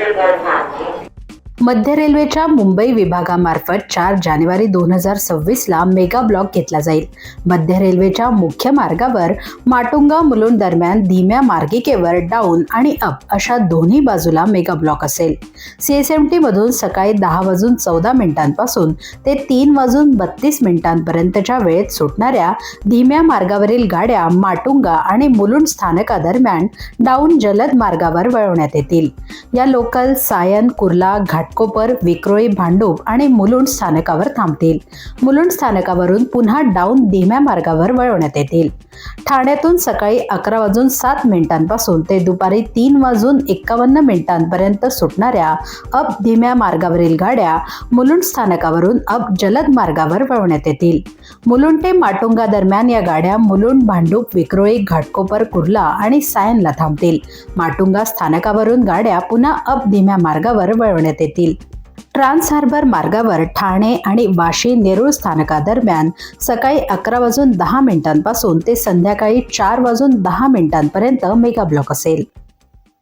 จะเจอผ่านนี้ मध्य रेल्वेच्या मुंबई विभागामार्फत चार जानेवारी दोन हजार सव्वीसला मेगा ब्लॉक घेतला जाईल. मध्य रेल्वेच्या मुख्य मार्गावर माटुंगा मुलुंड दरम्यान धीम्या मार्गिकेवर डाऊन आणि अप अशा दोन्ही बाजूला मेगा ब्लॉक असेल. सीएसएमटी मधून सकाळी दहा वाजून चौदा मिनिटांपासून ते तीन वाजून बत्तीस मिनिटांपर्यंतच्या वेळेत सुटणाऱ्या धीम्या मार्गावरील गाड्या माटुंगा आणि मुलुंड स्थानकादरम्यान डाऊन जलद मार्गावर वळवण्यात येतील. या लोकल सायन कुर्ला घाट घाटकोपर विक्रोळी भांडूप आणि मुलुंड स्थानकावर थांबतील. मुलुंड स्थानकावरून पुन्हा डाऊन धीम्या मार्गावर वळवण्यात येतील. ठाण्यातून सकाळी अकरा वाजून सात मिनिटांपासून ते दुपारी तीन वाजून एक्कावन्न मिनिटांपर्यंत सुटणाऱ्या अप धीम्या मार्गावरील गाड्या मुलुंड स्थानकावरून अप जलद मार्गावर वळवण्यात येतील. मुलुंड ते माटुंगा दरम्यान या गाड्या मुलुंड भांडूप विक्रोळी घाटकोपर कुर्ला आणि सायनला थांबतील. माटुंगा स्थानकावरून गाड्या पुन्हा अप धीम्या मार्गावर वळवण्यात येतील. येतील ट्रान्स हार्बर मार्गावर ठाणे आणि वाशी नेरूळ स्थानकादरम्यान सकाळी अकरा वाजून दहा मिनिटांपासून ते संध्याकाळी चार वाजून दहा मिनिटांपर्यंत मेगा ब्लॉक असेल.